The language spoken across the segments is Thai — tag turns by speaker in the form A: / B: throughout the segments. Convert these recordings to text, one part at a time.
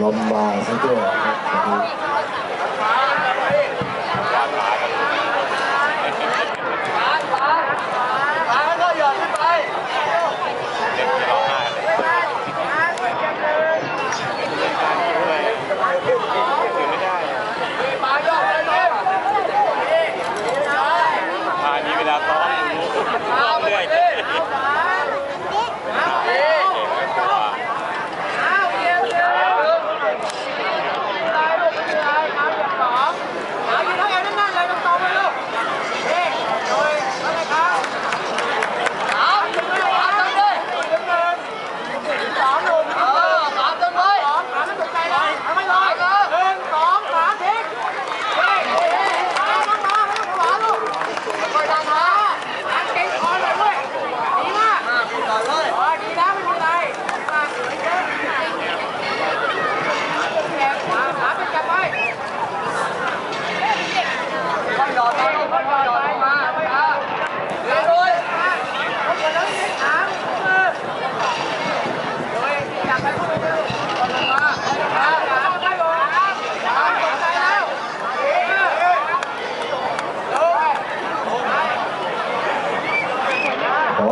A: ลมมาซะด้วยนะครับ
B: พามีเวลาซ้อมซ้เรื่อยเก่งไม่กลัว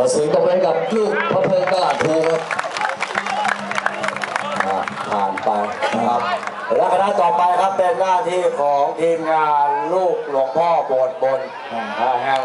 A: ขอเสียงตบมือกับลูกพระเพลิงตลาดภูครับผ่านไปนะครับและคณะต่อไปครับเป็นหน้าที่ของทีมงานลูกหลวงพ่อโบสถ์บนอ่าแห่ง